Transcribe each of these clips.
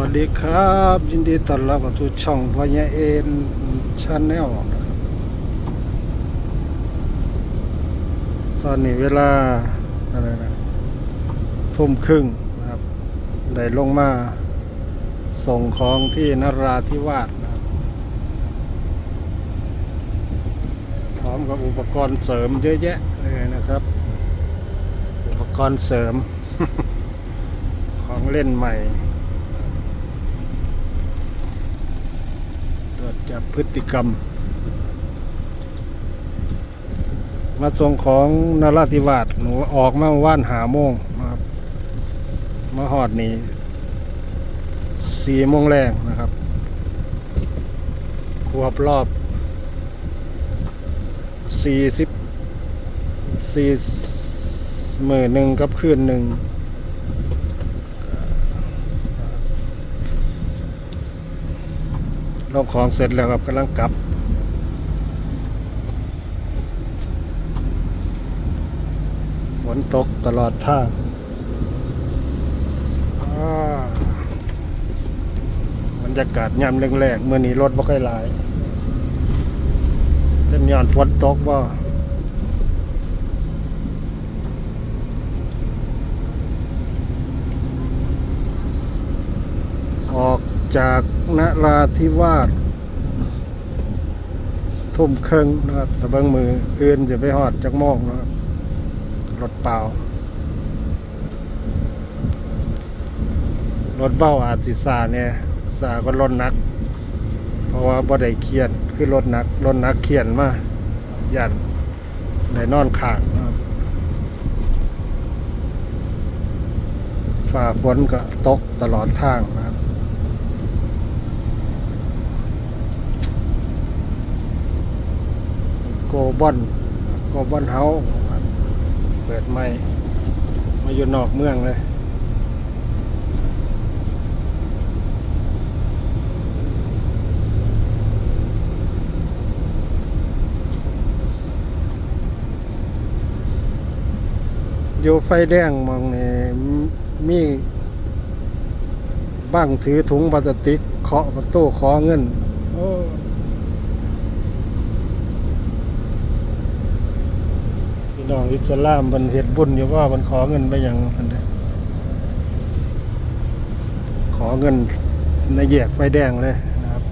วัสดีครับ ยินดีต้อนรับเข้าสู่ช่องพญาเอ็นชาแนลนะครับ ตอนนี้เวลาอะไรนะทุ่มครึ่งนะครับ ได้ลงมาส่งของที่นราธิวาสนะครับ พร้อมกับอุปกรณ์เสริมเยอะแยะเลยนะครับ อุปกรณ์เสริม ของเล่นใหม่ ตรว จจับพฤติกรรม มาส่งของนราธิวาสหนูออกมาว่านหาโมงนะครับมาหอดนี่สี่โมงแรงนะครับครบรอบสี่สิบสี่หมื่นหนึ่งกับคืนหนึ่ง ลงของเสร็จแล้วครับกำลังกลับฝนตกตลอดทางบรรยากาศยามแรงๆเมื่อนี้รถบ่ค่อยหลายเป็นย้อนฝนตกบ่าออก จากนราธิวาสทุ่มเครึ่งนะครับสะเบิงมือเอื่นจะไปหอดจากโมงนะครับรถเปล่ารถเบ้าอาจสิสาเนี่ยสาก็รถนัก เพราะว่าบ่ได้เขียนคือรถนักรถนักเขียนมาหยันได้นอนข้างนะครับฝ่าฝนก็ตกตลอดทางนะครับ โก บอนโกบอนเฮาเปิดใหม่ มาอยู่นอกเมืองเลยอยู่ไฟแดงมองนี่มีบ้างถือถุงพลาสติกเคาะประตูขอเงินโอ้ น้องอิสลามมันเฮ็ดบุญอยู่ว่ามันขอเงินไปอย่างนั้นเด้ขอเงินในแยกไฟแดงเลยนะครับ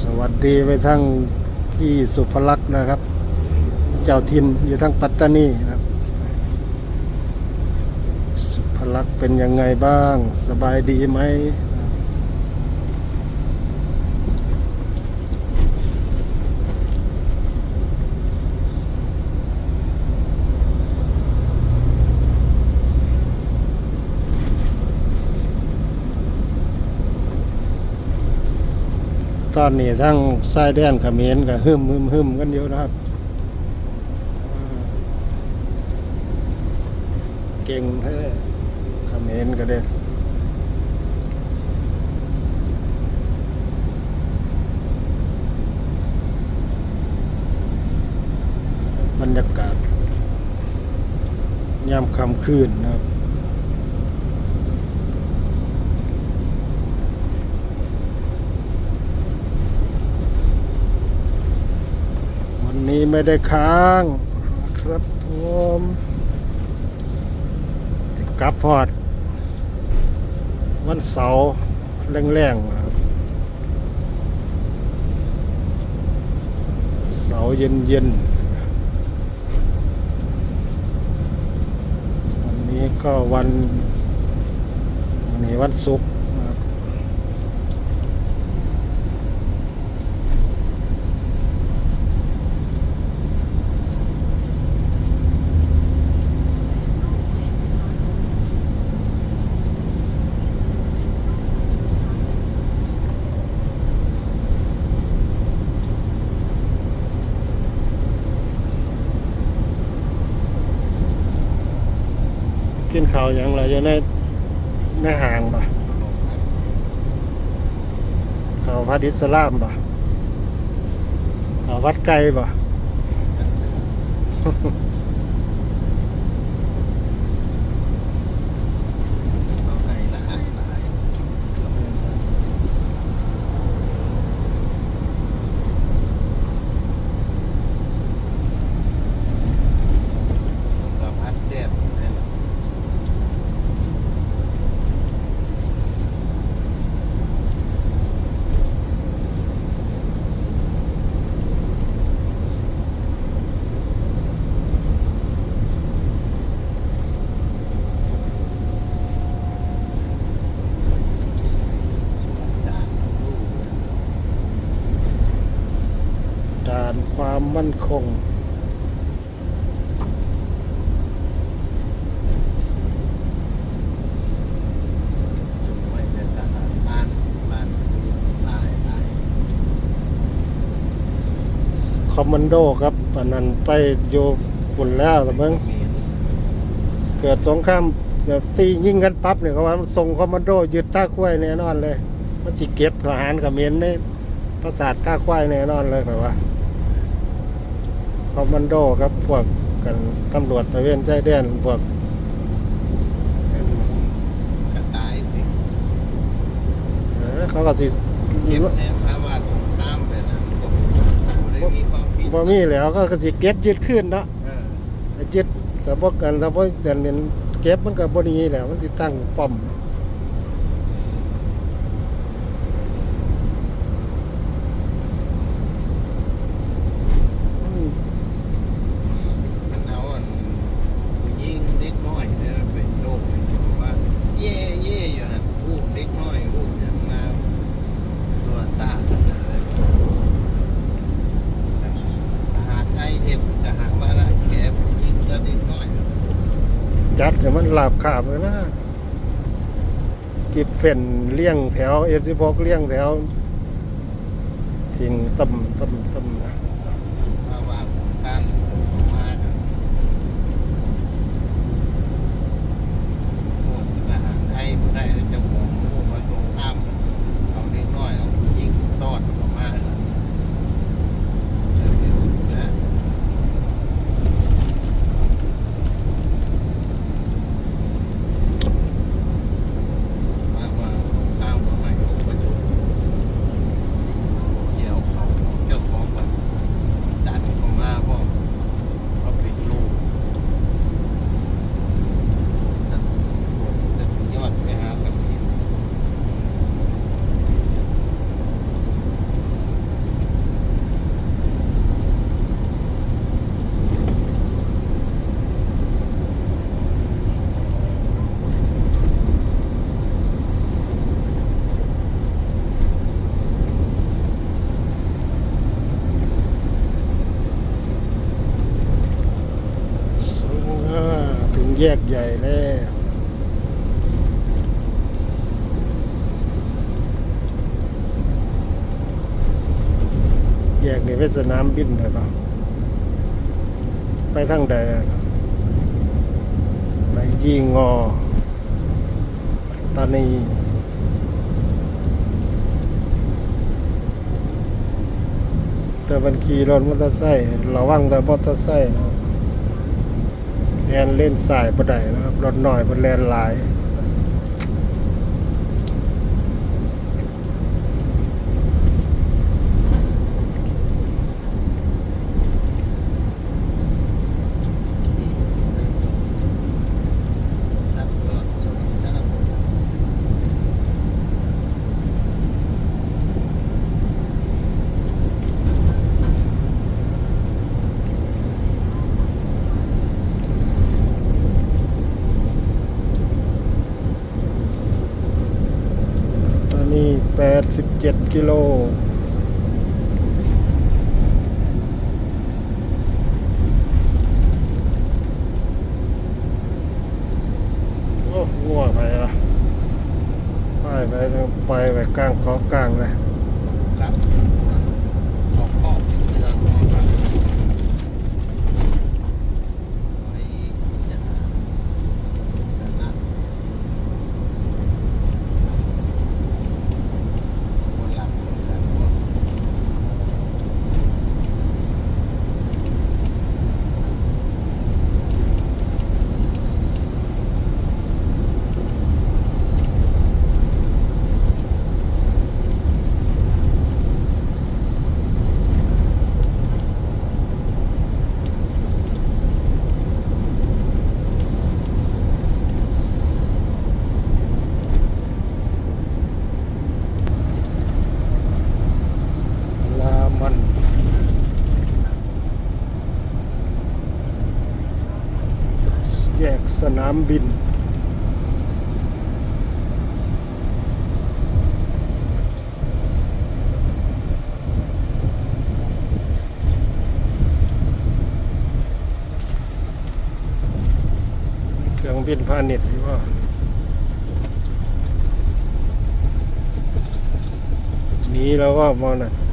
สวัสดีไปทั้งพี่สุภลักษณ์นะครับ เจ้าทินอยู่ทั้งปัตตานีนะครับ สุภ ลักษ์เป็นยังไงบ้าง สบายดีไหมตอนนี้ทั้งชายแดนเขมรกับหึมหึมหึมกันอยู่นะครับ เก่งแท้ เขมรก็ได้บรรยากาศยามค่ำคืนนะครับวันนี้ไม่ได้ค้างครับผมกลับพอด วันเสาร์แรงๆนะครับเสาร์เย็นๆวันนี้ก็วันวันนี้วันศุกร์ เขาอย่างไรอยู่ในในห่างปะเขาพัดอิสลามบ่เขาวัดไกลบ่ ต้องให้ละหายหลายเกือบกับพัดเจ็บนั่นแหละ ส่วนจานลูก ด่าน ความมั่นคงจุ่มไว้แต่ทหารบ้านบ้านมีหลายหลายคอมมานโดครับอันนั้นไปอยู่ปุ่นแล้วแต่เบิ่งมีนเกิดสงครามแบบตียิงกันปั๊บเนี่ยเขาว่ามันส่งคอมมานโดยึดท่าควายแน่นอนเลย มันสิเก็บทหารเขมรในปราสาทท่าควายแน่นอนเลยเขาว่า คอมมานโดครับ พวกกันตำรวจตระเวนชายแดนพวกกระต่ายสิเออเขาก็สิเก็บในภาวะสงครามแบบนั้นก็บ่ได้มีความผิดบ่มีแล้วก็สิเก็บยึดขึ้นเนาะเออไอ้ยึดแต่บ่กันแต่บ่เดี๋ยวนี้เก็บมันก็บ่ดีแล้วมันสิตั้งป้อม มันเอาอันผู้หญิงเด็กน้อยเนี่ยเป็นโรคเป็นว่าเย่เย่อยู่หั่นอุ้มเด็กน้อยอุ้มอย่างมาสัวซ่ากันเลยทหารไทยเฮ็ดจะหาว่าละแกยิงกับเด็กน้อยจัดเนี่ยมันหลาบขาบเลยนะกิบเฟ่นเลี้ยงแถวเอฟซีพกเลี้ยงแถวทิ้งต่ำต่ำต่ำนะ ภาวะสำคัญมากอะโอ้ทหารไทยบ่ได้เจะของโอ้มาสงครามเอาเด็กน้อยเอาผู้หญิงตอดออกมาแล้วเจอที่สุดแล้ว มาว่าสงครามว่าไม่รู้ประโยชน์เกี่ยวเขาเจ้าของแบบดันเข้ามาพ่อเขาเป็นลูกจะจะสิยอดไปหากับพี่ อ่าถึงแย กใหญ่แล้วแยกนี่ไปสนามบินได้ปะไปทางใดไปยีงอตานีแต่บันขี่รถมอเตอร์ไซค์ระวังแต่มอเตอร์ไซค์นะ แอนเล่นสายบ่ได้นะครับรถหน่อยบนแลนหลาย ขี่รับรถชนหน้าเมือง ตอนนี้ 87กิโล โอ้ง่วงไปละไปไปไปไปกลางเกาะกลางเลย รับออกข้อที่เรือออกมาไปจะหาสนามเสรีคนหลักคน ยก สนามบิน เครื่องบินพาณิชย์ที่ว่าหนีแล้วว่ามอนั่น